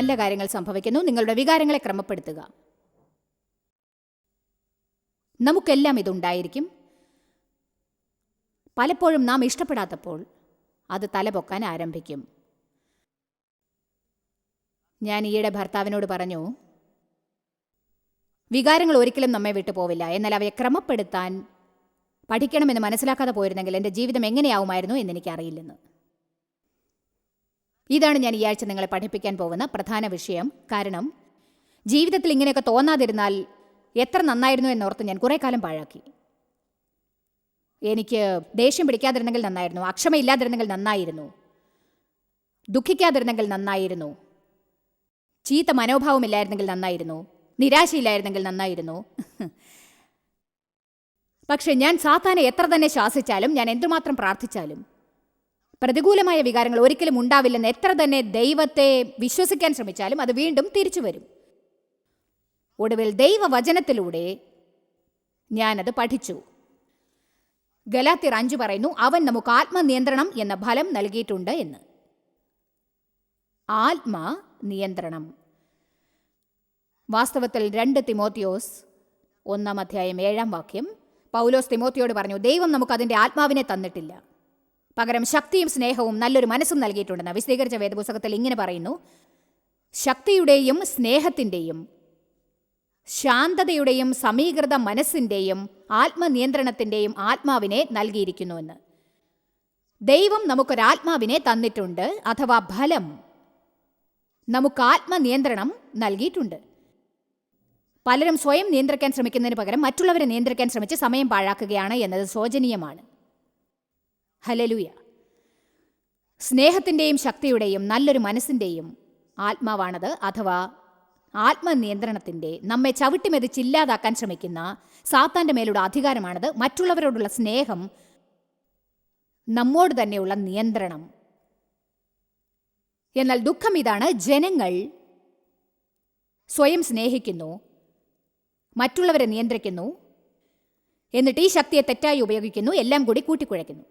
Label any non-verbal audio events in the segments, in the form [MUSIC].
നല്ല കാര്യങ്ങൾ സംഭവിക്കുന്നു. നിങ്ങളുടെ വികാരങ്ങളെ ക്രമപ്പെടുത്തുക. നമുക്കെല്ലാം ഇതുണ്ടായിരിക്കും. പലപ്പോഴും നാം ഇഷ്ടപ്പെടാത്തപ്പോൾ അത് തലപൊക്കാൻ ആരംഭിക്കും. ഞാൻ ഈയിടെ ഭർത്താവിനോട് പറഞ്ഞു വികാരങ്ങൾ ഒരിക്കലും നമ്മെ വിട്ടു പോവില്ല. എന്നാൽ അവയെ ക്രമപ്പെടുത്താൻ പഠിക്കണമെന്ന് മനസ്സിലാക്കാതെ പോയിരുന്നെങ്കിൽ എന്റെ ജീവിതം എങ്ങനെയാവുമായിരുന്നു എന്നെനിക്കറിയില്ലെന്ന്. ഇതാണ് ഞാൻ ഈ ആഴ്ച നിങ്ങളെ പഠിപ്പിക്കാൻ പോകുന്ന പ്രധാന വിഷയം. കാരണം ജീവിതത്തിൽ ഇങ്ങനെയൊക്കെ തോന്നാതിരുന്നാൽ എത്ര നന്നായിരുന്നു എന്നോർത്ത് ഞാൻ കുറേ കാലം പാഴാക്കി. എനിക്ക് ദേഷ്യം പിടിക്കാതിരുന്നെങ്കിൽ നന്നായിരുന്നു അക്ഷമയില്ലാതിരുന്നെങ്കിൽ നന്നായിരുന്നു ദുഃഖിക്കാതിരുന്നെങ്കിൽ നന്നായിരുന്നു ചീത്ത മനോഭാവമില്ലായിരുന്നെങ്കിൽ നന്നായിരുന്നു നിരാശയില്ലായിരുന്നെങ്കിൽ നന്നായിരുന്നു. പക്ഷെ ഞാൻ സാത്താനെ എത്ര തന്നെ ശാസിച്ചാലും ഞാൻ എന്തുമാത്രം പ്രാർത്ഥിച്ചാലും പ്രതികൂലമായ വികാരങ്ങൾ ഒരിക്കലും ഉണ്ടാവില്ലെന്ന് എത്ര തന്നെ ദൈവത്തെ വിശ്വസിക്കാൻ ശ്രമിച്ചാലും അത് വീണ്ടും തിരിച്ചു വരും. ഒടുവിൽ ദൈവവചനത്തിലൂടെ ഞാനത് പഠിച്ചു. ഗലാത്തിർ അഞ്ചു പറയുന്നു അവൻ നമുക്ക് ആത്മനിയന്ത്രണം എന്ന ഫലം നൽകിയിട്ടുണ്ട് എന്ന്. ആത്മ നിയന്ത്രണം വാസ്തവത്തിൽ രണ്ട് തിമോത്തിയോസ് ഒന്നാം അധ്യായം ഏഴാം വാക്യം. പൗലോസ് തിമോത്തിയോട് പറഞ്ഞു ദൈവം നമുക്ക് അതിന്റെ ആത്മാവിനെ തന്നിട്ടില്ല. പകരം ശക്തിയും സ്നേഹവും നല്ലൊരു മനസ്സും നൽകിയിട്ടുണ്ടെന്ന് വിശദീകരിച്ച വേദപുസ്തകത്തിൽ ഇങ്ങനെ പറയുന്നു. ശക്തിയുടെയും സ്നേഹത്തിന്റെയും ശാന്തതയുടെയും സമീകൃത മനസ്സിന്റെയും ആത്മനിയന്ത്രണത്തിന്റെയും ആത്മാവിനെ നൽകിയിരിക്കുന്നുവെന്ന്. ദൈവം നമുക്കൊരാത്മാവിനെ തന്നിട്ടുണ്ട് അഥവാ ഫലം നമുക്ക് ആത്മനിയന്ത്രണം നൽകിയിട്ടുണ്ട്. പലരും സ്വയം നിയന്ത്രിക്കാൻ ശ്രമിക്കുന്നതിന് പകരം മറ്റുള്ളവരെ നിയന്ത്രിക്കാൻ ശ്രമിച്ച് സമയം പാഴാക്കുകയാണ് എന്നത് ശോചനീയമാണ്. ഹലലൂയ സ്നേഹത്തിന്റെയും ശക്തിയുടെയും നല്ലൊരു മനസ്സിന്റെയും ആത്മാവാണത് അഥവാ ആത്മനിയന്ത്രണത്തിന്റെ നമ്മെ ചവിട്ടിമെതിച്ചില്ലാതാക്കാൻ ശ്രമിക്കുന്ന സാത്താന്റെ മേലുള്ള അധികാരമാണത്. മറ്റുള്ളവരോടുള്ള സ്നേഹം നമ്മോട് തന്നെയുള്ള നിയന്ത്രണം. എന്നാൽ ദുഃഖം ഇതാണ്. ജനങ്ങൾ സ്വയം സ്നേഹിക്കുന്നു മറ്റുള്ളവരെ നിയന്ത്രിക്കുന്നു എന്നിട്ട് ഈ ശക്തിയെ തെറ്റായി ഉപയോഗിക്കുന്നു എല്ലാം കൂടി കൂട്ടിക്കുഴയ്ക്കുന്നു.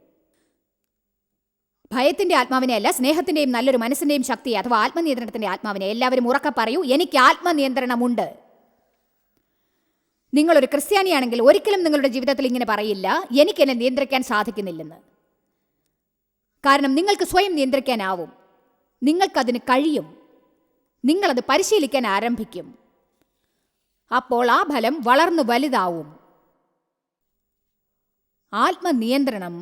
ഭയത്തിന്റെ ആത്മാവിനെ അല്ല സ്നേഹത്തിന്റെയും നല്ലൊരു മനസ്സിന്റെയും ശക്തി അഥവാ ആത്മനിയന്ത്രണത്തിന്റെ ആത്മാവിനെ എല്ലാവരും ഉറക്കെ പറയൂ എനിക്ക് ആത്മനിയന്ത്രണമുണ്ട്. നിങ്ങളൊരു ക്രിസ്ത്യാനിയാണെങ്കിൽ ഒരിക്കലും നിങ്ങളുടെ ജീവിതത്തിൽ ഇങ്ങനെ പറയില്ല എനിക്ക് എന്നെ നിയന്ത്രിക്കാൻ സാധിക്കുന്നില്ലെന്ന്. കാരണം നിങ്ങൾക്ക് സ്വയം നിയന്ത്രിക്കാനാവും നിങ്ങൾക്കതിന് കഴിയും നിങ്ങളത് പരിശീലിക്കാൻ ആരംഭിക്കും. അപ്പോൾ ആ ഫലം വളർന്നു വലുതാവും. ആത്മനിയന്ത്രണം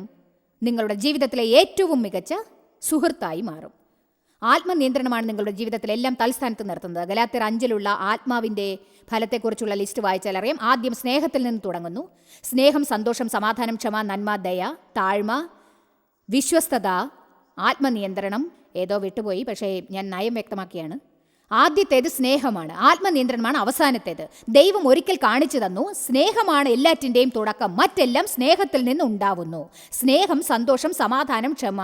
നിങ്ങളുടെ ജീവിതത്തിലെ ഏറ്റവും മികച്ച സുഹൃത്തായി മാറും. ആത്മനിയന്ത്രണമാണ് നിങ്ങളുടെ ജീവിതത്തിൽ എല്ലാം തൽസ്ഥാനത്ത് നിർത്തുന്നത്. ഗലാത്തിർ അഞ്ചിലുള്ള ആത്മാവിന്റെ ഫലത്തെക്കുറിച്ചുള്ള ലിസ്റ്റ് വായിച്ചാൽ അറിയാം ആദ്യം സ്നേഹത്തിൽ നിന്ന് തുടങ്ങുന്നു. സ്നേഹം സന്തോഷം സമാധാനം ക്ഷമ നന്മ ദയ താഴ്മ വിശ്വസ്തത ആത്മനിയന്ത്രണം. ഏതോ വിട്ടുപോയി പക്ഷേ ഞാൻ നയം വ്യക്തമാക്കിയാണ്. ആദ്യത്തേത് സ്നേഹമാണ് ആത്മനിയന്ത്രണമാണ് അവസാനത്തേത്. ദൈവം ഒരിക്കൽ കാണിച്ചു തന്നു സ്നേഹമാണ് എല്ലാറ്റിന്റെയും തുടക്കം മറ്റെല്ലാം സ്നേഹത്തിൽ നിന്ന് ഉണ്ടാവുന്നു. സ്നേഹം സന്തോഷം സമാധാനം ക്ഷമ.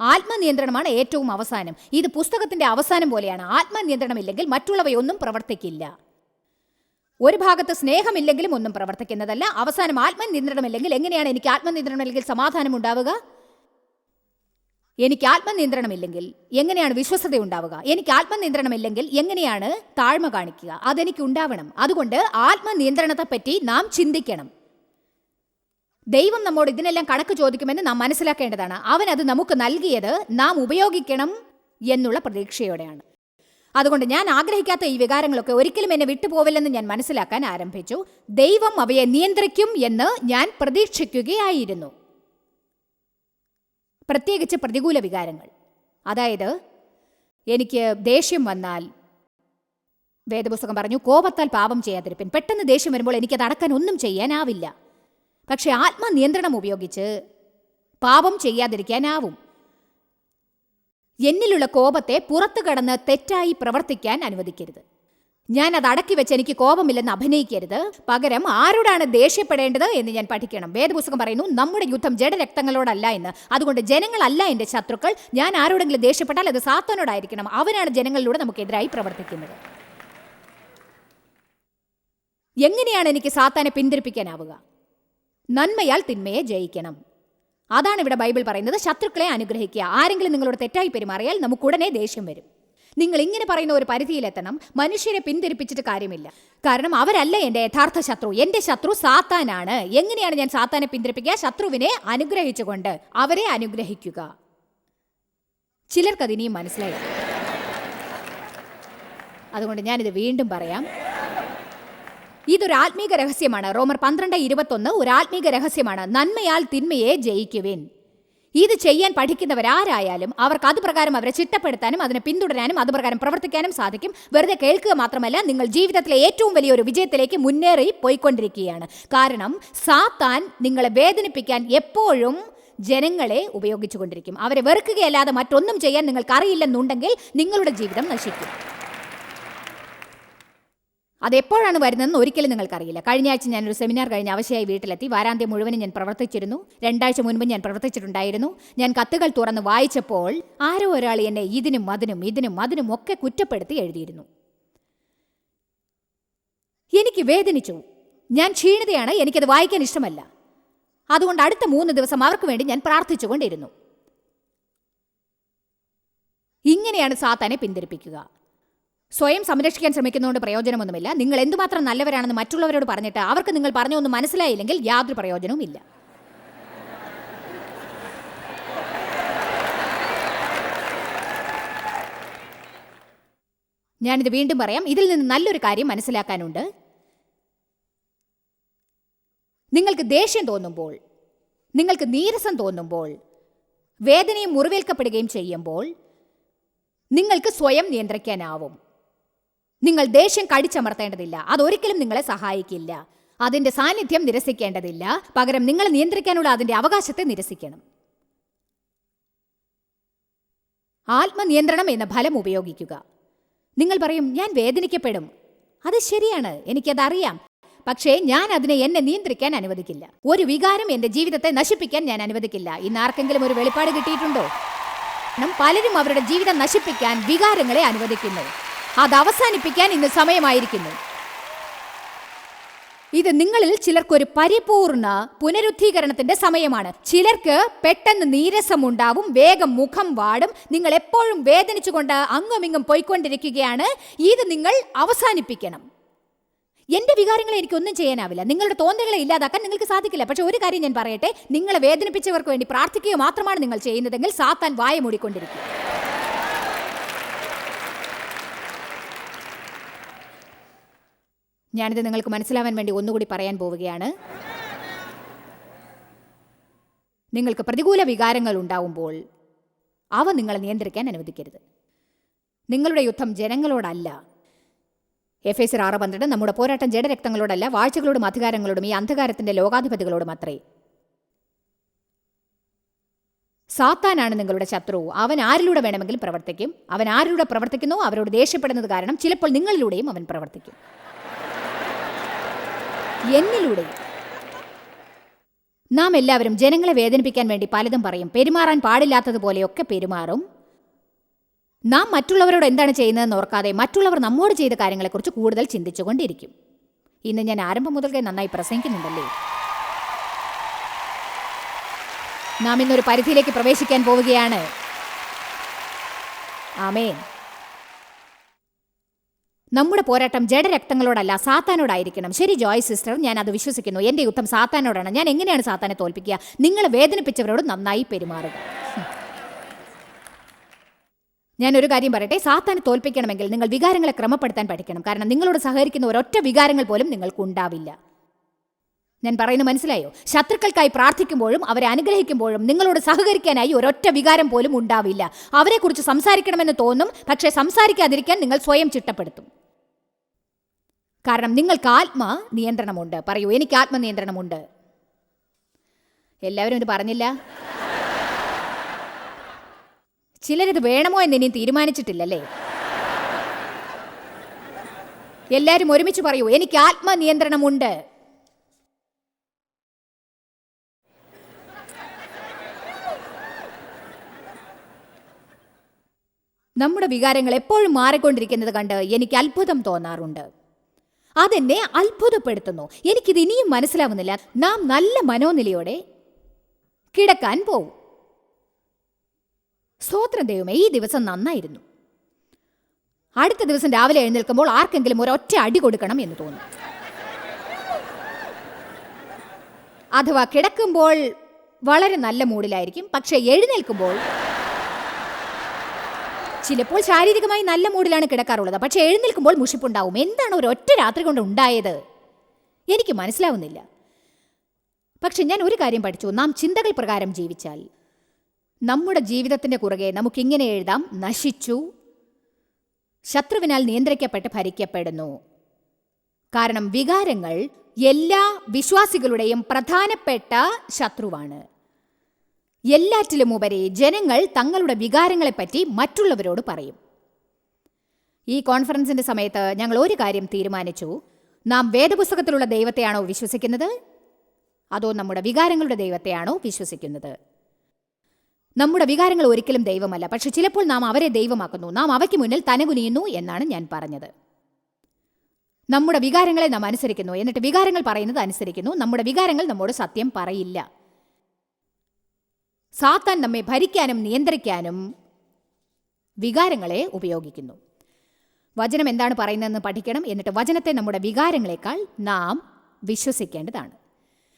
ആത്മനിയന്ത്രണമാണ് ഏറ്റവും അവസാനം. ഇത് പുസ്തകത്തിന്റെ അവസാനം പോലെയാണ്. ആത്മനിയന്ത്രണമില്ലെങ്കിൽ മറ്റുള്ളവയൊന്നും പ്രവർത്തിക്കില്ല. ഒരു ഭാഗത്ത് സ്നേഹമില്ലെങ്കിലും ഒന്നും പ്രവർത്തിക്കുന്നതല്ല. അവസാനം ആത്മനിയന്ത്രണമില്ലെങ്കിൽ എങ്ങനെയാണ് എനിക്ക് ആത്മനിയന്ത്രണമില്ലെങ്കിൽ സമാധാനം ഉണ്ടാവുക? എനിക്ക് ആത്മനിയന്ത്രണമില്ലെങ്കിൽ എങ്ങനെയാണ് വിശ്വസത ഉണ്ടാവുക എനിക്ക് ആത്മനിയന്ത്രണമില്ലെങ്കിൽ എങ്ങനെയാണ് താഴ്മ കാണിക്കുക? അതെനിക്ക് ഉണ്ടാവണം. അതുകൊണ്ട് ആത്മനിയന്ത്രണത്തെപ്പറ്റി നാം ചിന്തിക്കണം. ദൈവം നമ്മോട് ഇതിനെല്ലാം കണക്ക് ചോദിക്കുമെന്ന് നാം മനസ്സിലാക്കേണ്ടതാണ്. അവൻ അത് നമുക്ക് നൽകിയത് നാം ഉപയോഗിക്കണം എന്നുള്ള പ്രതീക്ഷയോടെയാണ്. അതുകൊണ്ട് ഞാൻ ആഗ്രഹിക്കാത്ത ഈ വികാരങ്ങളൊക്കെ ഒരിക്കലും എന്നെ വിട്ടുപോവില്ലെന്ന് ഞാൻ മനസ്സിലാക്കാൻ ആരംഭിച്ചു. ദൈവം അവയെ നിയന്ത്രിക്കും എന്ന് ഞാൻ പ്രതീക്ഷിക്കുകയായിരുന്നു. പ്രത്യേകിച്ച് പ്രതികൂല വികാരങ്ങൾ. അതായത് എനിക്ക് ദേഷ്യം വന്നാൽ വേദപുസ്തകം പറഞ്ഞു കോപത്താൽ പാപം ചെയ്യാതിരിപ്പൻ പെട്ടെന്ന് ദേഷ്യം വരുമ്പോൾ എനിക്കത് അടക്കാൻ ഒന്നും ചെയ്യാനാവില്ല. പക്ഷെ ആത്മനിയന്ത്രണം ഉപയോഗിച്ച് പാപം ചെയ്യാതിരിക്കാനാവും. എന്നിലുള്ള കോപത്തെ പുറത്തു കടന്ന് തെറ്റായി പ്രവർത്തിക്കാൻ അനുവദിക്കരുത്. ഞാൻ അത് അടക്കി വെച്ച് എനിക്ക് കോപമില്ലെന്ന് അഭിനയിക്കരുത്. പകരം ആരോടാണ് ദേഷ്യപ്പെടേണ്ടത് എന്ന് ഞാൻ പഠിക്കണം. വേദപുസ്തകം പറയുന്നു നമ്മുടെ യുദ്ധം ജഡരക്തങ്ങളോടല്ല എന്ന്. അതുകൊണ്ട് ജനങ്ങളല്ല എന്റെ ശത്രുക്കൾ. ഞാൻ ആരോടെങ്കിലും ദേഷ്യപ്പെട്ടാൽ അത് സാത്താനോടായിരിക്കണം. അവനാണ് ജനങ്ങളിലൂടെ നമുക്കെതിരായി പ്രവർത്തിക്കുന്നത്. എങ്ങനെയാണ് എനിക്ക് സാത്താനെ പിന്തിരിപ്പിക്കാനാവുക? നന്മയാൽ തിന്മയെ ജയിക്കണം. അതാണ് ഇവിടെ ബൈബിൾ പറയുന്നത്. ശത്രുക്കളെ അനുഗ്രഹിക്കുക. ആരെങ്കിലും നിങ്ങളോട് തെറ്റായി പെരുമാറിയാൽ നമുക്കുടനെ ദേഷ്യം വരും. നിങ്ങൾ ഇങ്ങനെ പറയുന്ന ഒരു പരിധിയിലെത്തണം. മനുഷ്യരെ പിന്തിരിപ്പിച്ചിട്ട് കാര്യമില്ല. കാരണം അവരല്ല എന്റെ യഥാർത്ഥ ശത്രു? എന്റെ ശത്രു സാത്താനാണ്. എങ്ങനെയാണ് ഞാൻ സാത്താനെ പിന്തിരിപ്പിക്കുക? ശത്രുവിനെ അനുഗ്രഹിച്ചുകൊണ്ട് അവരെ അനുഗ്രഹിക്കുക. ചിലർക്കത് ഇനിയും മനസ്സിലായി. അതുകൊണ്ട് ഞാനിത് വീണ്ടും പറയാം. ഇതൊരു ആത്മീക രഹസ്യമാണ്. റോമർ പന്ത്രണ്ട് ഇരുപത്തൊന്ന് ഒരു ആത്മീക രഹസ്യമാണ്. നന്മയാൽ തിന്മയെ ജയിക്കുവിൻ. ഇത് ചെയ്യാൻ പഠിക്കുന്നവർ പഠിക്കുന്നവരാരായാലും അവർക്ക് അത് പ്രകാരം അവരെ ചിട്ടപ്പെടുത്താനും അതിനെ പിന്തുടരാനും അത് പ്രകാരം പ്രവർത്തിക്കാനും സാധിക്കും. വെറുതെ കേൾക്കുക മാത്രമല്ല നിങ്ങൾ ജീവിതത്തിലെ ഏറ്റവും വലിയൊരു വിജയത്തിലേക്ക് മുന്നേറി പോയിക്കൊണ്ടിരിക്കുകയാണ്. കാരണം സാത്താൻ നിങ്ങളെ വേദനിപ്പിക്കാൻ എപ്പോഴും ജനങ്ങളെ ഉപയോഗിച്ചുകൊണ്ടിരിക്കും. അവരെ വെറുക്കുകയല്ലാതെ മറ്റൊന്നും ചെയ്യാൻ നിങ്ങൾക്ക് അറിയില്ലെന്നുണ്ടെങ്കിൽ നിങ്ങളുടെ ജീവിതം നശിക്കും. അതെപ്പോഴാണ് വരുന്നതെന്ന് ഒരിക്കലും നിങ്ങൾക്കറിയില്ല. കഴിഞ്ഞ ആഴ്ച ഞാനൊരു സെമിനാർ കഴിഞ്ഞ് അവശയായി വീട്ടിലെത്തി. വാരാന്ത്യം മുഴുവനും ഞാൻ പ്രവർത്തിച്ചിരുന്നു. രണ്ടാഴ്ച മുൻപ് ഞാൻ പ്രവർത്തിച്ചിട്ടുണ്ടായിരുന്നു. ഞാൻ കത്തുകൾ തുറന്ന് വായിച്ചപ്പോൾ ആരോ ഒരാൾ എന്നെ ഇതിനും അതിനും ഇതിനും അതിനും ഒക്കെ കുറ്റപ്പെടുത്തി എഴുതിയിരുന്നു. എനിക്ക് വേദനിച്ചു. ഞാൻ ക്ഷീണിതയാണ്. എനിക്കത് വായിക്കാൻ ഇഷ്ടമല്ല. അതുകൊണ്ട് അടുത്ത മൂന്ന് ദിവസം അവർക്ക് വേണ്ടി ഞാൻ പ്രാർത്ഥിച്ചുകൊണ്ടിരുന്നു. ഇങ്ങനെയാണ് സാത്താനെ പിന്തിരിപ്പിക്കുക. സ്വയം സംരക്ഷിക്കാൻ ശ്രമിക്കുന്നതുകൊണ്ട് പ്രയോജനമൊന്നുമില്ല. നിങ്ങൾ എന്തുമാത്രം നല്ലവരാണെന്ന് മറ്റുള്ളവരോട് പറഞ്ഞിട്ട് അവർക്ക് നിങ്ങൾ പറഞ്ഞൊന്നും മനസ്സിലായില്ലെങ്കിൽ യാതൊരു പ്രയോജനവും ഇല്ല. ഞാനിത് വീണ്ടും പറയാം. ഇതിൽ നിന്ന് നല്ലൊരു കാര്യം മനസ്സിലാക്കാനുണ്ട്. നിങ്ങൾക്ക് ദേഷ്യം തോന്നുമ്പോൾ നിങ്ങൾക്ക് നീരസം തോന്നുമ്പോൾ വേദനയും മുറിവേൽക്കപ്പെടുകയും ചെയ്യുമ്പോൾ നിങ്ങൾക്ക് സ്വയം നിയന്ത്രിക്കാനാവും. നിങ്ങൾ ദേഷ്യം കടിച്ചമർത്തേണ്ടതില്ല. അതൊരിക്കലും നിങ്ങളെ സഹായിക്കില്ല. അതിന്റെ സാന്നിധ്യം നിരസിക്കേണ്ടതില്ല. പകരം നിങ്ങൾ നിയന്ത്രിക്കാനുള്ള അതിന്റെ അവകാശത്തെ നിരസിക്കണം. ആത്മനിയന്ത്രണം എന്ന ഫലം ഉപയോഗിക്കുക. നിങ്ങൾ പറയും ഞാൻ വേദനിക്കപ്പെടും. അത് ശരിയാണ്. എനിക്കതറിയാം. പക്ഷേ ഞാൻ അതിനെ എന്നെ നിയന്ത്രിക്കാൻ അനുവദിക്കില്ല. ഒരു വികാരം എന്റെ ജീവിതത്തെ നശിപ്പിക്കാൻ ഞാൻ അനുവദിക്കില്ല. ഇന്ന് ആർക്കെങ്കിലും ഒരു വെളിപ്പാട് കിട്ടിയിട്ടുണ്ടോ? പലരും അവരുടെ ജീവിതം നശിപ്പിക്കാൻ വികാരങ്ങളെ അനുവദിക്കുന്നു. അത് അവസാനിപ്പിക്കാൻ ഇന്ന് സമയമായിരിക്കുന്നു. ഇത് നിങ്ങളിൽ ചിലർക്കൊരു പരിപൂർണ പുനരുദ്ധീകരണത്തിന്റെ സമയമാണ്. ചിലർക്ക് പെട്ടെന്ന് നീരസമുണ്ടാവും വേഗം മുഖം വാടും നിങ്ങൾ എപ്പോഴും വേദനിച്ചുകൊണ്ട് അങ്ങുമിങ്ങും പോയിക്കൊണ്ടിരിക്കുകയാണ്. ഇത് നിങ്ങൾ അവസാനിപ്പിക്കണം. എന്റെ വികാരങ്ങളെ എനിക്കൊന്നും ചെയ്യാനാവില്ല. നിങ്ങളുടെ തോന്നലുകളെ ഇല്ലാതാക്കാൻ നിങ്ങൾക്ക് സാധിക്കില്ല. പക്ഷെ ഒരു കാര്യം ഞാൻ പറയട്ടെ നിങ്ങളെ വേദനിപ്പിച്ചവർക്ക് വേണ്ടി പ്രാർത്ഥിക്കുക മാത്രമാണ് നിങ്ങൾ ചെയ്യുന്നതെങ്കിൽ സാത്താൻ വായ മൂടിക്കൊണ്ടിരിക്കും. ഞാനിത് നിങ്ങൾക്ക് മനസ്സിലാവാൻ വേണ്ടി ഒന്നുകൂടി പറയാൻ പോവുകയാണ്. നിങ്ങൾക്ക് പ്രതികൂല വികാരങ്ങൾ ഉണ്ടാവുമ്പോൾ അവ നിങ്ങളെ നിയന്ത്രിക്കാൻ അനുവദിക്കരുത്. നിങ്ങളുടെ യുദ്ധം ജനങ്ങളോടല്ല. എഫ് എസ് ആറ് പന്ത്രണ്ട് നമ്മുടെ പോരാട്ടം ജഡരക്തങ്ങളോടല്ല വാഴ്ചകളോടും അധികാരങ്ങളോടും ഈ അന്ധകാരത്തിന്റെ ലോകാധിപതികളോടും അത്രേ. സാത്താനാണ് നിങ്ങളുടെ ശത്രു. അവൻ ആരിലൂടെ വേണമെങ്കിലും പ്രവർത്തിക്കും. അവൻ ആരിലൂടെ പ്രവർത്തിക്കുന്നോ അവരോട് ദേഷ്യപ്പെടുന്നത് കാരണം ചിലപ്പോൾ നിങ്ങളിലൂടെയും അവൻ പ്രവർത്തിക്കും. എന്നിലൂടെയും. നാം എല്ലാവരും ജനങ്ങളെ വേദനിപ്പിക്കാൻ വേണ്ടി പലതും പറയും. പെരുമാറാൻ പാടില്ലാത്തതുപോലെയൊക്കെ പെരുമാറും. നാം മറ്റുള്ളവരോട് എന്താണ് ചെയ്യുന്നതെന്ന് ഓർക്കാതെ മറ്റുള്ളവർ നമ്മോട് ചെയ്ത കാര്യങ്ങളെക്കുറിച്ച് കൂടുതൽ ചിന്തിച്ചുകൊണ്ടിരിക്കും. ഇന്ന് ഞാൻ ആരംഭം മുതൽക്കേ നന്നായി പ്രസംഗിക്കുന്നുണ്ടല്ലേ? നാം ഇന്നൊരു പരിധിയിലേക്ക് പ്രവേശിക്കാൻ പോവുകയാണ്. ആമേൻ. നമ്മുടെ പോരാട്ടം ജഡരക്തങ്ങളോടല്ല സാത്താനോടായിരിക്കണം. ശരി ജോയ് സിസ്റ്റർ ഞാൻ അത് വിശ്വസിക്കുന്നു. എന്റെ യുദ്ധം സാത്താനോടാണ്. ഞാൻ എങ്ങനെയാണ് സാത്താനെ തോൽപ്പിക്കുക? നിങ്ങൾ വേദനിപ്പിച്ചവരോട് നന്നായി പെരുമാറുക. ഞാൻ ഒരു കാര്യം പറയട്ടെ? സാത്താനെ തോൽപ്പിക്കണമെങ്കിൽ നിങ്ങൾ വികാരങ്ങളെ ക്രമപ്പെടുത്താൻ പഠിക്കണം. കാരണം നിങ്ങളോട് സഹകരിക്കുന്ന ഒരൊറ്റ വികാരങ്ങൾ പോലും നിങ്ങൾക്ക് ഉണ്ടാവില്ല ഞാൻ പറയുന്നത് മനസ്സിലായോ? ശത്രുക്കൾക്കായി പ്രാർത്ഥിക്കുമ്പോഴും അവരെ അനുഗ്രഹിക്കുമ്പോഴും നിങ്ങളോട് സഹകരിക്കാനായി ഒരൊറ്റ വികാരം പോലും ഉണ്ടാവില്ല. അവരെക്കുറിച്ച് സംസാരിക്കണമെന്ന് തോന്നും പക്ഷേ സംസാരിക്കാതിരിക്കാൻ നിങ്ങൾ സ്വയം ചിട്ടപ്പെടുത്തും. കാരണം നിങ്ങൾക്ക് ആത്മ നിയന്ത്രണമുണ്ട്. പറയൂ എനിക്ക് ആത്മനിയന്ത്രണമുണ്ട് എല്ലാവരും ഇത് പറഞ്ഞില്ല? ചിലരിത് വേണമോ എന്ന് ഇനിയും തീരുമാനിച്ചിട്ടില്ലല്ലേ? എല്ലാവരും ഒരുമിച്ച് പറയൂ എനിക്ക് ആത്മനിയന്ത്രണമുണ്ട് നമ്മുടെ വികാരങ്ങൾ എപ്പോഴും മാറിക്കൊണ്ടിരിക്കുന്നത് കണ്ട് എനിക്ക് അത്ഭുതം തോന്നാറുണ്ട്. അതെന്നെ അത്ഭുതപ്പെടുത്തുന്നു. എനിക്കിത് ഇനിയും മനസ്സിലാവുന്നില്ല. നാം നല്ല മനോനിലയോടെ കിടക്കാൻ പോവും. സ്തോത്രം ദൈവമേ ഈ ദിവസം നന്നായിരുന്നു. അടുത്ത ദിവസം രാവിലെ എഴുന്നേൽക്കുമ്പോൾ ആർക്കെങ്കിലും ഒരൊറ്റ അടി കൊടുക്കണം എന്ന് തോന്നും. അഥവാ കിടക്കുമ്പോൾ വളരെ നല്ല മൂഡിലായിരിക്കും. പക്ഷേ എഴുന്നേൽക്കുമ്പോൾ ചിലപ്പോൾ ശാരീരികമായി നല്ല മൂഡിലാണ് കിടക്കാറുള്ളത്. പക്ഷെ എഴുന്നേൽക്കുമ്പോൾ മുഷിപ്പുണ്ടാവും. എന്താണ് ഒരു ഒറ്റ രാത്രി കൊണ്ട് ഉണ്ടായത്? എനിക്ക് മനസ്സിലാവുന്നില്ല. പക്ഷെ ഞാൻ ഒരു കാര്യം പഠിച്ചു. നാം ചിന്തകൾ പ്രകാരം ജീവിച്ചാൽ നമ്മുടെ ജീവിതത്തിന്റെ കുറുകെ നമുക്കിങ്ങനെ എഴുതാം. നശിച്ചു. ശത്രുവിനാൽ നിയന്ത്രിക്കപ്പെട്ട് ഭരിക്കപ്പെടുന്നു. കാരണം വികാരങ്ങൾ എല്ലാ വിശ്വാസികളുടെയും പ്രധാനപ്പെട്ട ശത്രുവാണ്. എല്ലാറ്റിലും ഉപരി ജനങ്ങൾ തങ്ങളുടെ വികാരങ്ങളെപ്പറ്റി മറ്റുള്ളവരോട് പറയും. ഈ കോൺഫറൻസിന്റെ സമയത്ത് ഞങ്ങൾ ഒരു കാര്യം തീരുമാനിച്ചു. നാം വേദപുസ്തകത്തിലുള്ള ദൈവത്തെയാണോ വിശ്വസിക്കുന്നത്? അതോ നമ്മുടെ വികാരങ്ങളുടെ ദൈവത്തെയാണോ വിശ്വസിക്കുന്നത്? നമ്മുടെ വികാരങ്ങൾ ഒരിക്കലും ദൈവമല്ല പക്ഷെ ചിലപ്പോൾ നാം അവരെ ദൈവമാക്കുന്നു. നാം അവയ്ക്ക് മുന്നിൽ തനകുനിയുന്നു എന്നാണ് ഞാൻ പറഞ്ഞത്. നമ്മുടെ വികാരങ്ങളെ നാം അനുസരിക്കുന്നു. എന്നിട്ട് വികാരങ്ങൾ പറയുന്നത് അനുസരിക്കുന്നു. നമ്മുടെ വികാരങ്ങൾ നമ്മോട് സത്യം പറയില്ല. സാത്താൻ നമ്മെ ഭരിക്കാനും നിയന്ത്രിക്കാനും വികാരങ്ങളെ ഉപയോഗിക്കുന്നു. വചനം എന്താണ് പറയുന്നതെന്ന് പഠിക്കണം. എന്നിട്ട് വചനത്തെ നമ്മുടെ വികാരങ്ങളെക്കാൾ നാം വിശ്വസിക്കേണ്ടതാണ്.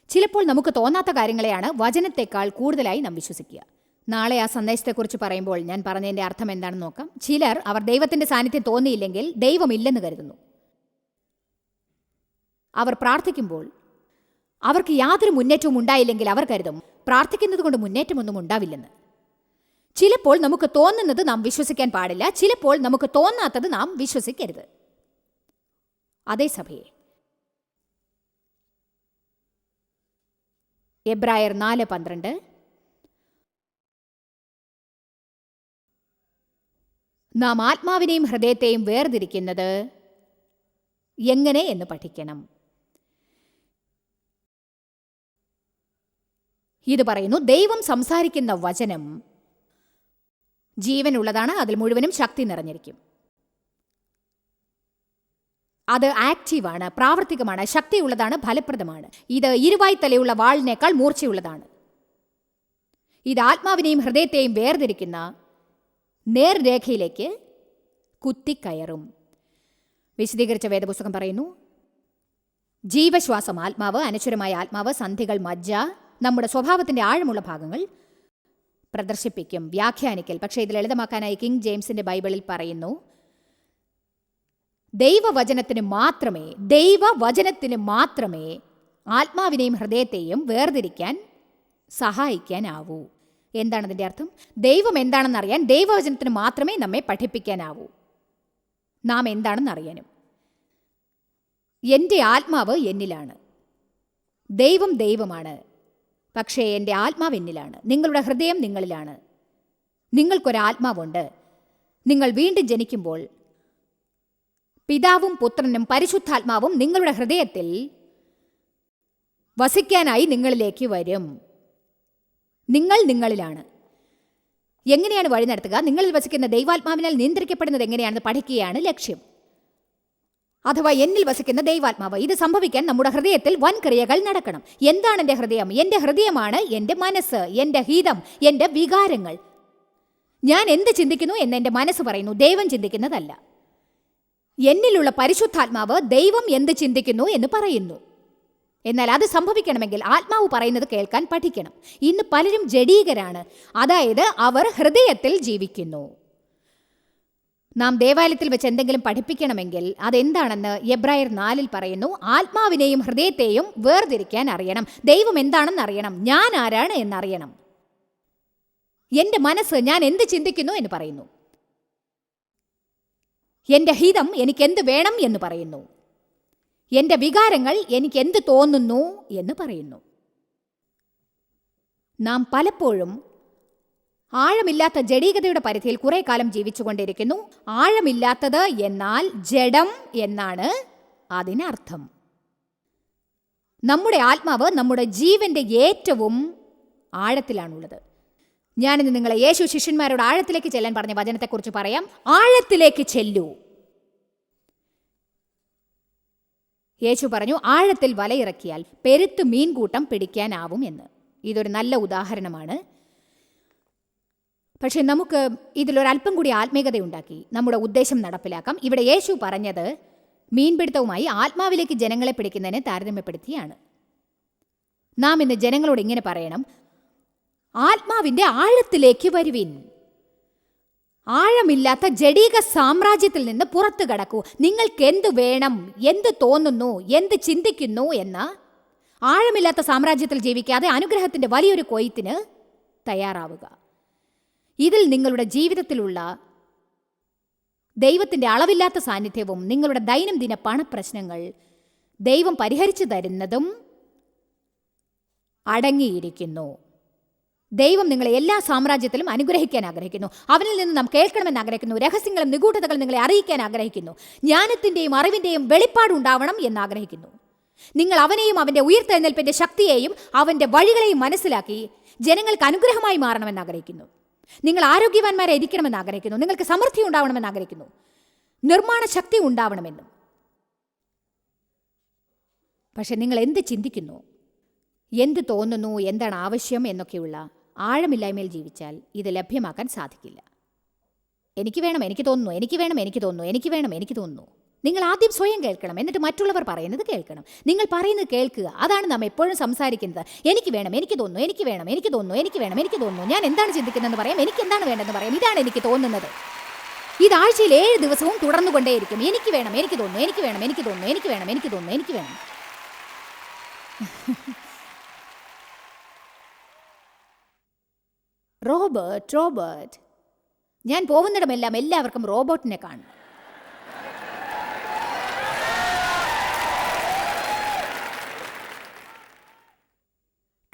ചിലപ്പോൾ നമുക്ക് തോന്നാത്ത കാര്യങ്ങളെയാണ് വചനത്തെക്കാൾ കൂടുതലായി നാം വിശ്വസിക്കുക. നാളെ ആ സന്ദേശത്തെക്കുറിച്ച് പറയുമ്പോൾ ഞാൻ പറഞ്ഞതിന്റെ അർത്ഥം എന്താണെന്ന് നോക്കാം. ചിലർ അവർ ദൈവത്തിന്റെ സാന്നിധ്യം തോന്നിയില്ലെങ്കിൽ ദൈവമില്ലെന്ന് കരുതുന്നു. അവർ പ്രാർത്ഥിക്കുമ്പോൾ അവർക്ക് യാതൊരു മുന്നേറ്റവും ഉണ്ടായില്ലെങ്കിൽ അവർ കരുതും. പ്രാർത്ഥിക്കുന്നത് കൊണ്ട് മുന്നേറ്റമൊന്നും ഉണ്ടാവില്ലെന്ന്. ചിലപ്പോൾ നമുക്ക് തോന്നുന്നത് നാം വിശ്വസിക്കാൻ പാടില്ല. ചിലപ്പോൾ നമുക്ക് തോന്നാത്തത് നാം വിശ്വസിക്കരുത്. അതേ സഭയെ. എബ്രായർ നാല് പന്ത്രണ്ട്. നാം ആത്മാവിനെയും ഹൃദയത്തെയും വേർതിരിക്കുന്നത് എങ്ങനെ എന്ന് പഠിക്കണം. ഇത് പറയുന്നു ദൈവം സംസാരിക്കുന്ന വചനം ജീവനുള്ളതാണ് അതിൽ മുഴുവനും ശക്തി നിറഞ്ഞിരിക്കും. അത് ആക്റ്റീവാണ് പ്രാവർത്തികമാണ് ശക്തിയുള്ളതാണ് ഫലപ്രദമാണ്. ഇത് ഇരുവായ് തലയുള്ള വാളിനേക്കാൾ മൂർച്ചയുള്ളതാണ്. ഇത് ആത്മാവിനെയും ഹൃദയത്തെയും വേർതിരിക്കുന്ന നേർരേഖയിലേക്ക് കുത്തിക്കയറും. വിശദീകരിച്ച വേദപുസ്തകം പറയുന്നു ജീവശ്വാസം ആത്മാവ് അനശ്വരമായ ആത്മാവ് സന്ധികൾ മജ്ജ നമ്മുടെ സ്വഭാവത്തിന്റെ ആഴമുള്ള ഭാഗങ്ങൾ പ്രദർശിപ്പിക്കും. വ്യാഖ്യാനിക്കൽ. പക്ഷേ ഇത് ലളിതമാക്കാനായി കിങ് ജെയിംസിന്റെ ബൈബിളിൽ പറയുന്നു ദൈവവചനത്തിന് മാത്രമേ ദൈവവചനത്തിന് മാത്രമേ ആത്മാവിനെയും ഹൃദയത്തെയും വേർതിരിക്കാൻ സഹായിക്കാനാവൂ. എന്താണ് അതിന്റെ അർത്ഥം? ദൈവം എന്താണെന്ന് അറിയാൻ ദൈവവചനത്തിന് മാത്രമേ നമ്മെ പഠിപ്പിക്കാനാവൂ. നാം എന്താണെന്ന് അറിയാനും എന്റെ ആത്മാവ് എന്നിലാണ്. ദൈവം ദൈവമാണ്. പക്ഷേ എന്റെ ആത്മാവ് എന്നിലാണ്. നിങ്ങളുടെ ഹൃദയം നിങ്ങളിലാണ്. നിങ്ങൾക്കൊരാത്മാവുണ്ട്. നിങ്ങൾ വീണ്ടും ജനിക്കുമ്പോൾ പിതാവും പുത്രനും പരിശുദ്ധാത്മാവും നിങ്ങളുടെ ഹൃദയത്തിൽ വസിക്കാനായി നിങ്ങളിലേക്ക് വരും. നിങ്ങൾ നിങ്ങളിലാണ്. എങ്ങനെയാണ് വഴി നടത്തുക? നിങ്ങളിൽ വസിക്കുന്ന ദൈവാത്മാവിനാൽ നിയന്ത്രിക്കപ്പെടുന്നത് എങ്ങനെയാണെന്ന് പഠിക്കുകയാണ് ലക്ഷ്യം. അഥവാ എന്നിൽ വസിക്കുന്ന ദൈവാത്മാവ്. ഇത് സംഭവിക്കാൻ നമ്മുടെ ഹൃദയത്തിൽ വൻ ക്രിയകൾ നടക്കണം. എന്താണ് എന്റെ ഹൃദയം? എന്റെ ഹൃദയമാണ് എന്റെ മനസ്സ് എന്റെ ഹിതം എന്റെ വികാരങ്ങൾ. ഞാൻ എന്ത് ചിന്തിക്കുന്നു എന്ന് എന്റെ മനസ്സ് പറയുന്നു. ദൈവം ചിന്തിക്കുന്നതല്ല. എന്നിലുള്ള പരിശുദ്ധാത്മാവ് ദൈവം എന്ത് ചിന്തിക്കുന്നു എന്ന് പറയുന്നു. എന്നാൽ അത് സംഭവിക്കണമെങ്കിൽ ആത്മാവ് പറയുന്നത് കേൾക്കാൻ പഠിക്കണം. ഇന്ന് പലരും ജഡീകരാണ്. അതായത് അവർ ഹൃദയത്തിൽ ജീവിക്കുന്നു. നാം ദേവാലയത്തിൽ വെച്ച് എന്തെങ്കിലും പഠിപ്പിക്കണമെങ്കിൽ അതെന്താണെന്ന് എബ്രായർ നാലിൽ പറയുന്നു ആത്മാവിനെയും ഹൃദയത്തെയും വേർതിരിക്കാൻ അറിയണം. ദൈവം എന്താണെന്ന് അറിയണം. ഞാൻ ആരാണ് എന്നറിയണം. എന്റെ മനസ്സ് ഞാൻ എന്ത് ചിന്തിക്കുന്നു എന്ന് പറയുന്നു. എന്റെ ഹിതം എനിക്ക് എന്ത് വേണം എന്ന് പറയുന്നു. എന്റെ വികാരങ്ങൾ എനിക്ക് എന്ത് തോന്നുന്നു എന്ന് പറയുന്നു. നാം പലപ്പോഴും ആഴമില്ലാത്ത ജഡീകതയുടെ പരിധിയിൽ കുറെ കാലം ജീവിച്ചുകൊണ്ടിരിക്കുന്നു. ആഴമില്ലാത്തത് എന്നാൽ ജഡം എന്നാണ് അതിനർത്ഥം. നമ്മുടെ ആത്മാവ് നമ്മുടെ ജീവന്റെ ഏറ്റവും ആഴത്തിലാണുള്ളത്. ഞാനിന്ന് നിങ്ങളെ യേശു ശിഷ്യന്മാരോട് ആഴത്തിലേക്ക് ചെല്ലാൻ പറഞ്ഞ വചനത്തെക്കുറിച്ച് പറയാം. ആഴത്തിലേക്ക് ചെല്ലൂ. യേശു പറഞ്ഞു ആഴത്തിൽ വലയിറക്കിയാൽ പെരുത്ത് മീൻകൂട്ടം പിടിക്കാനാവും എന്ന്. ഇതൊരു നല്ല ഉദാഹരണമാണ്. പക്ഷേ നമുക്ക് ഇതിലൊരല്പം കൂടി ആത്മീകത ഉണ്ടാക്കി നമ്മുടെ ഉദ്ദേശം നടപ്പിലാക്കാം. ഇവിടെ യേശു പറഞ്ഞത് മീൻപിടുത്തവുമായി ആത്മാവിലേക്ക് ജനങ്ങളെ പിടിക്കുന്നതിനെ താരതമ്യപ്പെടുത്തിയാണ്. നാം ഇന്ന് ജനങ്ങളോട് ഇങ്ങനെ പറയണം. ആത്മാവിന്റെ ആഴത്തിലേക്ക് വരുവിൻ. ആഴമില്ലാത്ത ജഡീക സാമ്രാജ്യത്തിൽ നിന്ന് പുറത്തു കടക്കൂ. നിങ്ങൾക്ക് എന്ത് വേണം എന്ത് തോന്നുന്നു എന്ത് ചിന്തിക്കുന്നു എന്ന ആഴമില്ലാത്ത സാമ്രാജ്യത്തിൽ ജീവിക്കാതെ അനുഗ്രഹത്തിന്റെ വലിയൊരു കൊയ്ത്തിന് തയ്യാറാവുക. ഇതിൽ നിങ്ങളുടെ ജീവിതത്തിലുള്ള ദൈവത്തിന്റെ അളവില്ലാത്ത സാന്നിധ്യവും നിങ്ങളുടെ ദൈനംദിന പണപ്രശ്നങ്ങൾ ദൈവം പരിഹരിച്ചു തരുന്നതും അടങ്ങിയിരിക്കുന്നു. ദൈവം നിങ്ങളെ എല്ലാ സാമ്രാജ്യത്തിലും അനുഗ്രഹിക്കാൻ ആഗ്രഹിക്കുന്നു. അവനിൽ നിന്ന് നാം കേൾക്കണമെന്ന് ആഗ്രഹിക്കുന്നു. രഹസ്യങ്ങളും നിഗൂഢതകളും നിങ്ങളെ അറിയിക്കാൻ ആഗ്രഹിക്കുന്നു. ജ്ഞാനത്തിന്റെയും അറിവിന്റെയും വെളിപ്പാടുണ്ടാവണം എന്ന് ആഗ്രഹിക്കുന്നു. നിങ്ങൾ അവനെയും അവന്റെ ഉയർത്തെഴുന്നേൽപ്പിന്റെ ശക്തിയെയും അവന്റെ വഴികളെയും മനസ്സിലാക്കി ജനങ്ങൾക്ക് അനുഗ്രഹമായി മാറണമെന്ന് ആഗ്രഹിക്കുന്നു. നിങ്ങൾ ആരോഗ്യവാന്മാരെ ഇരിക്കണമെന്ന് ആഗ്രഹിക്കുന്നു. നിങ്ങൾക്ക് സമൃദ്ധി ഉണ്ടാവണമെന്ന് ആഗ്രഹിക്കുന്നു. നിർമ്മാണ ശക്തി ഉണ്ടാവണമെന്നും. പക്ഷെ നിങ്ങൾ എന്ത് ചിന്തിക്കുന്നു? എന്ത് തോന്നുന്നു? എന്താണ് ആവശ്യം എന്നൊക്കെയുള്ള ആഴമില്ലായ്മയിൽ ജീവിച്ചാൽ ഇത് ലഭ്യമാക്കാൻ സാധിക്കില്ല. എനിക്ക് വേണം എനിക്ക് തോന്നുന്നു എനിക്ക് വേണം എനിക്ക് തോന്നുന്നു എനിക്ക് വേണം എനിക്ക് തോന്നുന്നു. നിങ്ങൾ ആദ്യം സ്വയം കേൾക്കണം. എന്നിട്ട് മറ്റുള്ളവർ പറയുന്നത് കേൾക്കണം. നിങ്ങൾ പറയുന്നത് കേൾക്കുക. അതാണ് നാം എപ്പോഴും സംസാരിക്കുന്നത്. എനിക്ക് വേണം എനിക്ക് തോന്നുന്നു എനിക്ക് വേണം എനിക്ക് തോന്നുന്നു എനിക്ക് വേണം എനിക്ക് തോന്നുന്നു. ഞാൻ എന്താണ് ചിന്തിക്കുന്നതെന്ന് പറയാം. എനിക്ക് എന്താണ് വേണ്ടതെന്ന് പറയാം. ഇതാണ് എനിക്ക് തോന്നുന്നത്. ഇത് ആഴ്ചയിൽ ഏഴ് ദിവസവും തുടർന്നുകൊണ്ടേയിരിക്കും. എനിക്ക് വേണം എനിക്ക് തോന്നുന്നു എനിക്ക് വേണം എനിക്ക് തോന്നുന്നു എനിക്ക് വേണം എനിക്ക് തോന്നുന്നു എനിക്ക് വേണം. [LAUGHS] Robert Robert. ഞാൻ പോകുന്നിടമെല്ലാം എല്ലാവർക്കും റോബോട്ടിനെ കാണും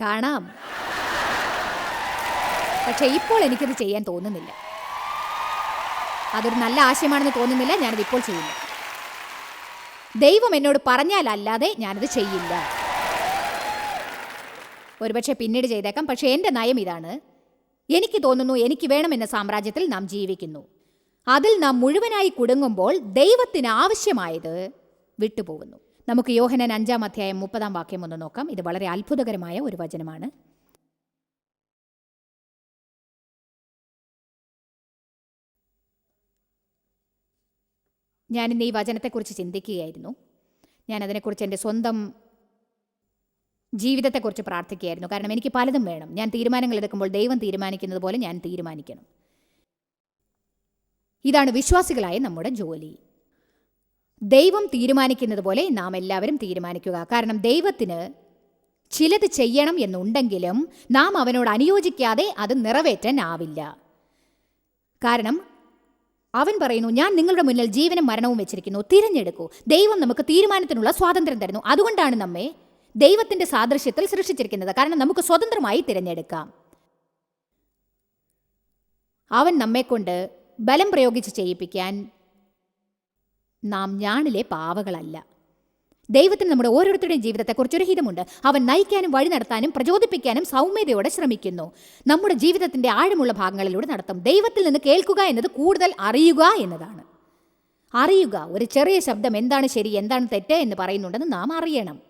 കാണാം. പക്ഷെ ഇപ്പോൾ എനിക്കത് ചെയ്യാൻ തോന്നുന്നില്ല. അതൊരു നല്ല ആശയമാണെന്ന് തോന്നുന്നില്ല ഞാനത് ഇപ്പോൾ ചെയ്യില്ല ദൈവം എന്നോട് പറഞ്ഞാലല്ലാതെ ഞാനത് ചെയ്യില്ല. ഒരുപക്ഷെ പിന്നീട് ചെയ്തേക്കാം. പക്ഷേ എന്റെ നയം ഇതാണ്. എനിക്ക് തോന്നുന്നു എനിക്ക് വേണമെന്ന സാമ്രാജ്യത്തിൽ നാം ജീവിക്കുന്നു. അതിൽ നാം മുഴുവനായി കുടുങ്ങുമ്പോൾ ദൈവത്തിന് ആവശ്യമായത് വിട്ടുപോകുന്നു. നമുക്ക് യോഹനൻ അഞ്ചാം അധ്യായം മുപ്പതാം വാക്യം ഒന്ന് നോക്കാം. ഇത് വളരെ അത്ഭുതകരമായ ഒരു വചനമാണ്. ഞാൻ ഇന്ന് ഈ വചനത്തെക്കുറിച്ച് ചിന്തിക്കുകയായിരുന്നു. ഞാൻ അതിനെക്കുറിച്ച് എന്റെ സ്വന്തം ജീവിതത്തെക്കുറിച്ച് പ്രാർത്ഥിക്കുകയായിരുന്നു. കാരണം എനിക്ക് പലതും വേണം. ഞാൻ തീരുമാനങ്ങൾ എടുക്കുമ്പോൾ ദൈവം തീരുമാനിക്കുന്നത് പോലെ ഞാൻ തീരുമാനിക്കണം. ഇതാണ് വിശ്വാസികളായ നമ്മുടെ ജോലി. ദൈവം തീരുമാനിക്കുന്നത് പോലെ നാം എല്ലാവരും തീരുമാനിക്കുക. കാരണം ദൈവത്തിന് ചിലത് ചെയ്യണം എന്നുണ്ടെങ്കിലും നാം അവനോട് അനുയോജിക്കാതെ അത് നിറവേറ്റാൻ ആവില്ല കാരണം അവൻ പറയുന്നു ഞാൻ നിങ്ങളുടെ മുന്നിൽ ജീവനും മരണവും വെച്ചിരിക്കുന്നു. തിരഞ്ഞെടുക്കൂ. ദൈവം നമുക്ക് തീരുമാനത്തിനുള്ള സ്വാതന്ത്ര്യം തരുന്നു. അതുകൊണ്ടാണ് നമ്മെ ദൈവത്തിന്റെ സാദൃശ്യത്തിൽ സൃഷ്ടിച്ചിരിക്കുന്നത്. കാരണം നമുക്ക് സ്വതന്ത്രമായി തിരഞ്ഞെടുക്കാം. അവൻ നമ്മെക്കൊണ്ട് ബലം പ്രയോഗിച്ച് ചെയ്യിപ്പിക്കാൻ നാം ഞാണിലെ പാവകളല്ല. ദൈവത്തിന് നമ്മുടെ ഓരോരുത്തരുടെയും ജീവിതത്തെക്കുറിച്ചൊരു ഹിതമുണ്ട്. അവൻ നയിക്കാനും വഴി നടത്താനും പ്രചോദിപ്പിക്കാനും സൗമ്യതയോടെ ശ്രമിക്കുന്നു. നമ്മുടെ ജീവിതത്തിന്റെ ആഴമുള്ള ഭാഗങ്ങളിലൂടെ നടത്തും. ദൈവത്തിൽ നിന്ന് കേൾക്കുക എന്നത് കൂടുതൽ അറിയുക എന്നതാണ്. അറിയുക ഒരു ചെറിയ ശബ്ദം എന്താണ് ശരി എന്താണ് തെറ്റ് എന്ന് പറയുന്നുണ്ടെന്ന് നാം അറിയണം.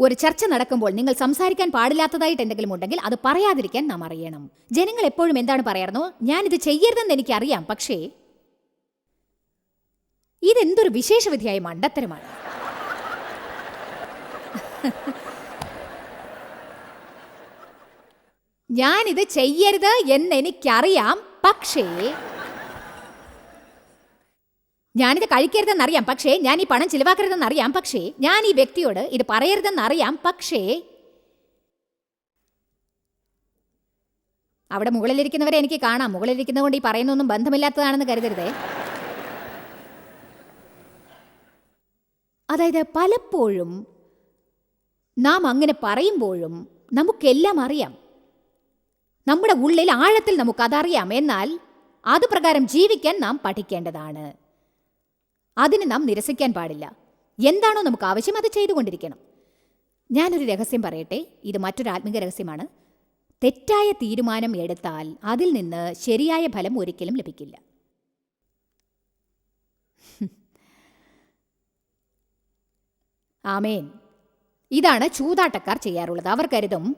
ഒരു ചർച്ച നടക്കുമ്പോൾ നിങ്ങൾ സംസാരിക്കാൻ പാടില്ലാത്തതായിട്ട് എന്തെങ്കിലും ഉണ്ടെങ്കിൽ അത് പറയാതിരിക്കാൻ നാം അറിയണം. ജനങ്ങൾ എപ്പോഴും എന്താണ് പറയാറുന്നോ ഞാനിത് ചെയ്യരുതെന്ന് എനിക്കറിയാം പക്ഷേ ഇതെന്തൊരു വിശേഷവിധിയായ മണ്ടത്തരമാണ്. ഞാനിത് ചെയ്യരുത് എന്ന് എനിക്കറിയാം പക്ഷേ ഞാനിത് കഴിക്കരുതെന്നറിയാം പക്ഷേ ഞാൻ ഈ പണം ചിലവാക്കരുതെന്നറിയാം പക്ഷേ ഞാൻ ഈ വ്യക്തിയോട് ഇത് പറയരുതെന്നറിയാം പക്ഷേ അവിടെ മുകളിലിരിക്കുന്നവരെ എനിക്ക് കാണാം. മുകളിലിരിക്കുന്നതുകൊണ്ട് ഈ പറയുന്നൊന്നും ബന്ധമില്ലാത്തതാണെന്ന് കരുതരുതേ. അതായത് പലപ്പോഴും നാം അങ്ങനെ പറയുമ്പോഴും നമുക്കെല്ലാം അറിയാം. നമ്മുടെ ഉള്ളിൽ ആഴത്തിൽ നമുക്കതറിയാം. എന്നാൽ അത് പ്രകാരം ജീവിക്കാൻ നാം പഠിക്കേണ്ടതാണ്. അതിന് നാം നിരസിക്കാൻ പാടില്ല. എന്താണോ നമുക്ക് ആവശ്യം അത് ചെയ്തുകൊണ്ടിരിക്കണം. ഞാനൊരു രഹസ്യം പറയട്ടെ? ഇത് മറ്റൊരു ആത്മീക രഹസ്യമാണ്. തെറ്റായ തീരുമാനം എടുത്താൽ അതിൽ നിന്ന് ശരിയായ ഫലം ഒരിക്കലും ലഭിക്കില്ല. ആമേൻ. ഇതാണ് ചൂതാട്ടക്കാർ ചെയ്യാറുള്ളത്. അവർ കരുതും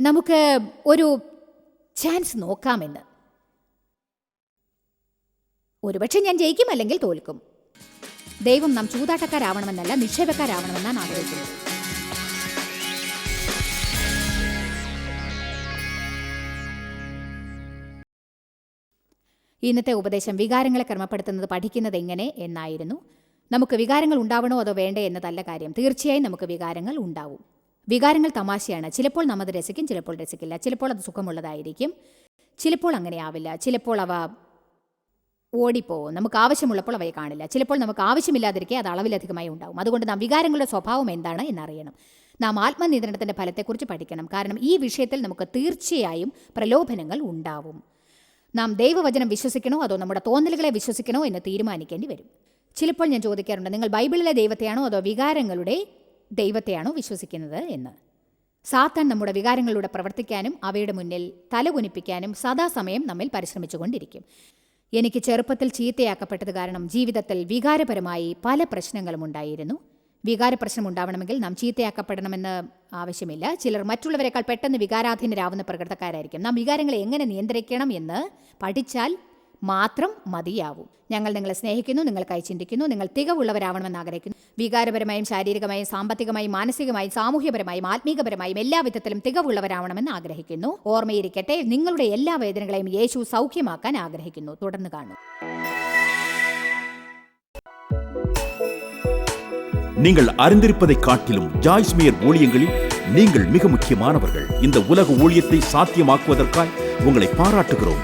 നമുക്ക് ഒരു ചാൻസ് നോക്കാമെന്ന്. ഒരുപക്ഷെ ഞാൻ ജയിക്കും അല്ലെങ്കിൽ തോൽക്കും. ദൈവം നാം ചൂതാട്ടക്കാരാവണമെന്നല്ല നിക്ഷേപക്കാരാവണമെന്നാണ് ആഗ്രഹിക്കുന്നത്. ഇന്നത്തെ ഉപദേശം വികാരങ്ങളെ ക്രമപ്പെടുത്തുന്നത് പഠിക്കുന്നത് എങ്ങനെ എന്നായിരുന്നു. നമുക്ക് വികാരങ്ങൾ ഉണ്ടാവണോ അതോ വേണ്ടേ എന്നതല്ല കാര്യം. തീർച്ചയായും നമുക്ക് വികാരങ്ങൾ ഉണ്ടാവും. വികാരങ്ങൾ തമാശയാണ്. ചിലപ്പോൾ നാം അത് രസിക്കും ചിലപ്പോൾ രസിക്കില്ല. ചിലപ്പോൾ അത് സുഖമുള്ളതായിരിക്കും. ചിലപ്പോൾ അങ്ങനെ ആവില്ല. ചിലപ്പോൾ അവ ഓടിപ്പോവും. നമുക്ക് ആവശ്യമുള്ളപ്പോൾ അവയെ കാണില്ല. ചിലപ്പോൾ നമുക്ക് ആവശ്യമില്ലാതിരിക്കെ അത് അളവിലധികമായി ഉണ്ടാവും. അതുകൊണ്ട് നാം വികാരങ്ങളുടെ സ്വഭാവം എന്താണ് എന്നറിയണം. നാം ആത്മനിയന്ത്രണത്തിന്റെ ഫലത്തെക്കുറിച്ച് പഠിക്കണം. കാരണം ഈ വിഷയത്തിൽ നമുക്ക് തീർച്ചയായും പ്രലോഭനങ്ങൾ ഉണ്ടാവും. നാം ദൈവവചനം വിശ്വസിക്കണോ അതോ നമ്മുടെ തോന്നലുകളെ വിശ്വസിക്കണോ എന്ന് തീരുമാനിക്കേണ്ടി വരും. ചിലപ്പോൾ ഞാൻ ചോദിക്കാറുണ്ട് നിങ്ങൾ ബൈബിളിലെ ദൈവത്തെയാണോ അതോ വികാരങ്ങളുടെ ദൈവത്തെയാണോ വിശ്വസിക്കുന്നത്? എന്ന്. സാത്താൻ നമ്മുടെ വികാരങ്ങളിലൂടെ പ്രവർത്തിക്കാനും അവയുടെ മുന്നിൽ തലകുനിപ്പിക്കാനും സദാസമയം നമ്മിൽ പരിശ്രമിച്ചുകൊണ്ടിരിക്കും. എനിക്ക് ചെറുപ്പത്തിൽ ചീത്തയാക്കപ്പെട്ടത് കാരണം ജീവിതത്തിൽ വികാരപരമായി പല പ്രശ്നങ്ങളും ഉണ്ടായിരുന്നു. വികാര പ്രശ്നം ഉണ്ടാവണമെങ്കിൽ നാം ചീത്തയാക്കപ്പെടണമെന്ന് ആവശ്യമില്ല. ചിലർ മറ്റുള്ളവരെക്കാൾ പെട്ടെന്ന് വികാരാധീനരാവുന്ന പ്രകൃതക്കാരായിരിക്കും. നാം വികാരങ്ങളെ എങ്ങനെ നിയന്ത്രിക്കണം എന്ന് പഠിച്ചാൽ മാത്രം മതിയാവും ഞങ്ങൾ നിങ്ങളെ സ്നേഹിക്കുന്നു നിങ്ങൾക്കായി ചിന്തിക്കുന്നു നിങ്ങൾ തികവുള്ളവരാവണമെന്ന് ആഗ്രഹിക്കുന്നു വികാരപരമായും ശാരീരികമായും സാമ്പത്തികമായും മാനസികമായും സാമൂഹ്യപരമായും ആത്മീകപരമായും എല്ലാ വിധത്തിലും തികവുള്ളവരാവണമെന്ന് ആഗ്രഹിക്കുന്നു ഓർമ്മയിരിക്കട്ടെ നിങ്ങളുടെ എല്ലാ വേദനകളെയും യേശു സൗഖ്യമാക്കാൻ ആഗ്രഹിക്കുന്നു തുടർന്ന് കാണും நீங்கள் அறிந்திருப்பதை காட்டிலும் ஜாய்ஸ்மியர் ஊழியங்களில் நீங்கள் மிக முக்கியமானவர்கள் இந்த உலக ஊழியத்தை சாத்தியமாக்குவதற்காய் உங்களை பாராட்டுகிறோம்